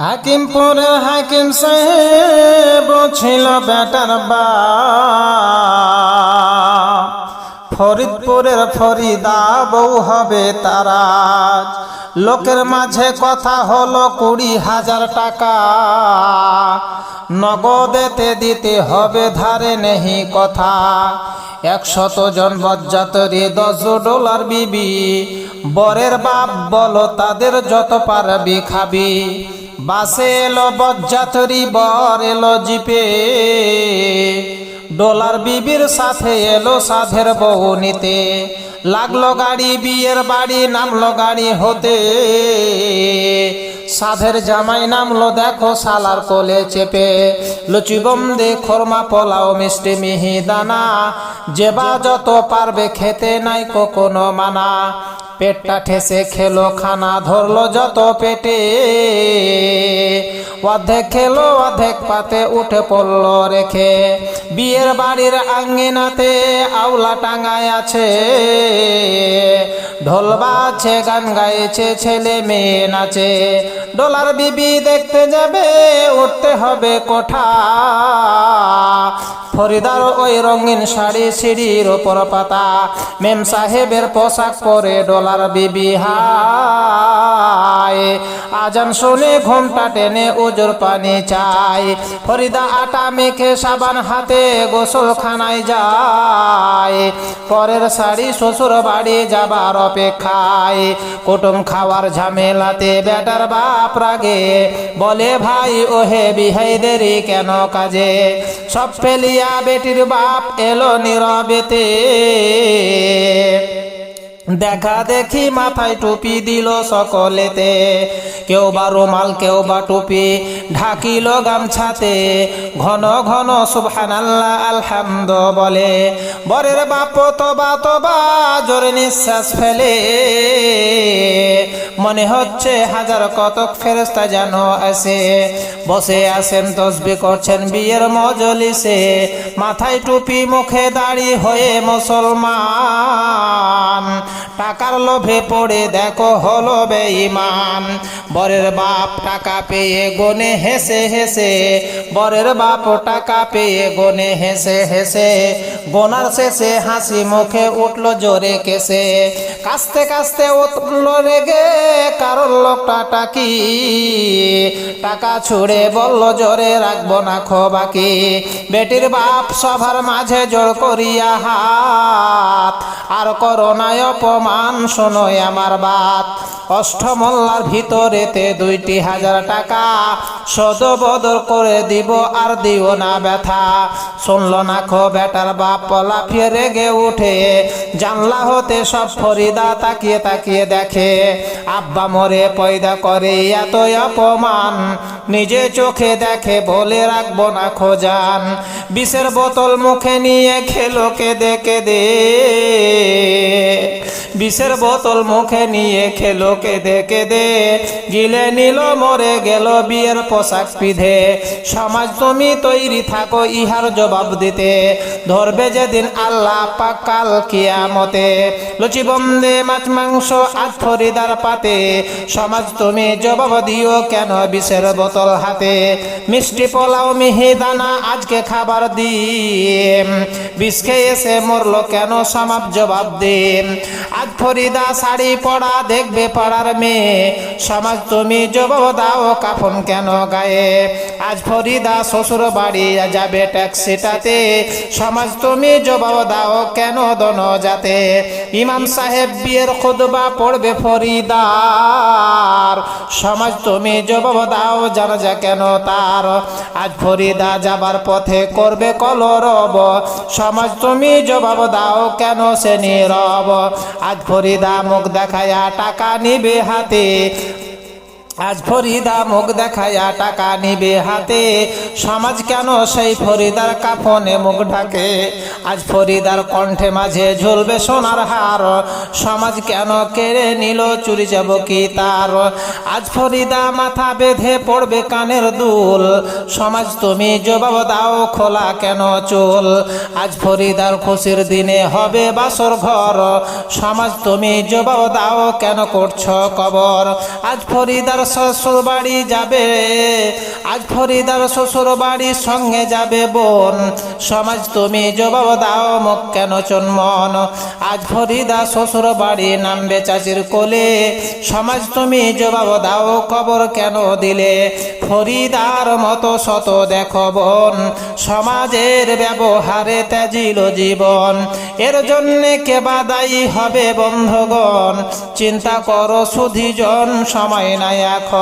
হাকিমপুরের হাকিম সাহেব ছিল বেটার বা ফরিদপুরের ফরিদা বউ হবে তারা লোকের মাঝে কথা হলো কুড়ি হাজার টাকা। নগদেতে দিতে হবে ধারে নেহি কথা। একশত জন বজ্জাতরি দশ ডলার বিবি। বরের বাপ বলো তাদের যত পারবি খাবি। বাসে এলো বজ্জাতরি বর এলো জিপে। ডলার বিবির সাথে এলো সাধের বউ নিতে। লাগল গাড়ি, বিয়ের বাড়ি, নামলো গাড়ি হতে। সাধের জামাই নামলো, দেখো সালার কোলে চেপে। লুচি বন্দে, খরমা, পোলাও, মিষ্টি মিহি দানা যেবা যত পারবে, খেতে নাই কোনো মানা। পেটটা ঠেসে খেলো, খানা ধরলো যত পেটে। অর্ধেক খেলো, অর্ধেক পাতে উঠে পড়ল রেখে। বিয়ের বাড়ির আঙ্গিনাতে আউলা টাঙ্গায় আছে। ঢোল বাজছে, গান গাইছে, ছেলে মেয়ে নাচে। ডলার বিবি দেখতে যাবে, উঠতে হবে কোঠা। ফরিদার ওই রঙিন শাড়ি সিঁড়ির ওপর পাতা। মেম সাহেবের পোশাক পরে ডলার বিবি হায়। আজান শুনে ঘুমটা টেনে উজোর পানি চাই। ফরিদা আটা মেখে সাবান হাতে গোসলখানায় যায়। পরের শাড়ি শ্বশুর বাড়ি যাবার অপেক্ষায়। কুটুম খাওয়ার ঝামেলাতে বেটার বাপ রাগে। বলে, ভাই, ওহে বিহাই দেরি কেন কাজে? সব ফেলিয়া বেটির বাপ এলো নীরবেতে। দেখা দেখি মাথায় টুপি দিল সকলেতে। কেউ বা রুমাল, কেউ বা টুপি, ঢাকিল গামছাতে ঘন ঘন সুবহান আল্লাহ আলহামদ বলে। বরের বাপ তবা তবা জোরে নিঃশ্বাস ফেলে। মনে হচ্ছে হাজার কতক ফেরেস্তা যেন আসে। বসে আছেন, তসবি করছেন বিয়ের মজলিসে। মাথায় টুপি, মুখে দাড়ি হয়ে মুসলমান। টাকার লোভে পড়ে দেখো হলো বেঈমান। বরের বাপ টাকা পেয়ে গনে হেসে হেসে, বরের বাপ টাকা পেয়ে গনে হেসে হেসে, গোনার শেষে হাসি মুখে উঠল জোরে কেসে। কাস্তে কাস্তে উৎপন্ন রেগে কারোর লোকটা টাকি। টাকা ছুড়ে বলল, জোরে রাখব না খো বাকি বেটির বাপ সভার মাঝে জোর করিয়া হাত। আর করোনায় অপমান শোনোয় আমার বাত। অষ্টমল্লার ভিতরেতে দুইটি হাজার টাকা। সদ বদর করে দিব আর দিও না ব্যথা। শুনল না খো বেটার বাপ, লাফিয়ে রেগে উঠে। জানলা হতে সব ফরিদা তাকিয়ে তাকিয়ে দেখে। আব্বা মরে পয়দা করে এত অপমান। নিজে চোখে দেখে, বলে রাখব না খোঁজান বিষের বোতল মুখে নিয়ে খেলো কেঁদে কেঁদে। বিষের বোতল মুখে নিয়ে খেলো কেঁদে কেঁদে। গিলে নিল, মরে গেল বিয়ের পোশাক পিধে। সমাজ তুমি তৈরি থাকো ইহার জবাব দিতে। ধরবে যেদিন আল্লাহ পাকাল কিয়ামতে। লুচি বন্দে, মাছ, মাংস আজ ফরিদার পাতে। সমাজ তুমি জবাব দিও কেন বিষের বোতল হাতে। মিষ্টি পোলাও, মিহি দানা, আজকে খাবার দিয়ে বিষ খেয়েছে মরলো কেন সমাপ জবাব দিন আজ ফরিদা শাড়ি পড়া দেখবে পাড়ার মেয়ে। সমাজ তুমি জবাব দাও কাফন কেন গায়ে? আজ ফরিদা শ্বশুর বাড়ি যাবে ট্যাক্সিটাতে। সমাজ তুমি জবাব দাও কেন দন যাতে? ইমাম সাহেব বিয়ের খুদবা পড়বে ফরিদার। সমাজ তুমি জবাব দাও জানাজা কেন তার? আজ ফরিদা যাবার পথে করবে কলরব। সমাজ তুমি জবাব দাও কেন সে নীরব? আজ ফরিদা মুখ দেখায়া টাকা নিবে হাতে। আজ ফরিদা মুখ দেখায়া টাকা নিবে হাতে। সমাজ কেন সেই ফরিদার কাফনে মুখ ঢাকে? আজ ফরিদার কণ্ঠে মাঝে ঝুলবে সোনার হার। সমাজ কেন কেড়ে নিল চুরি যাব কি তার? আজ ফরিদা মাথা বেঁধে পড়বে কানের দুল। সমাজ তুমি জবাব দাও খোলা কেন চুল? আজ ফরিদার খুশির দিনে হবে বাসর ঘর। সমাজ তুমি জবাব দাও কেন করছ কবর? আজ ফরিদার শ্বশুর বাড়ি যাবে। আজ ফরিদার শ্বশুর বাড়ির সঙ্গে যাবে বোন। সমাজ তুমি জবাব দাও, মুখ কেন চন্মন? আজ ফরিদা শ্বশুর বাড়ি নামবে চাচির কোলে। সমাজ তুমি জবাব দাও, কবর কেন দিলে? ফরিদার মতো শত দেখো বোন, সমাজের ব্যবহারে ত্যাজিল জীবন। এর জন্যে কে বাদায়ী হবে বন্ধগণ? চিন্তা করো, সুধিজন, সময় নাই রাখ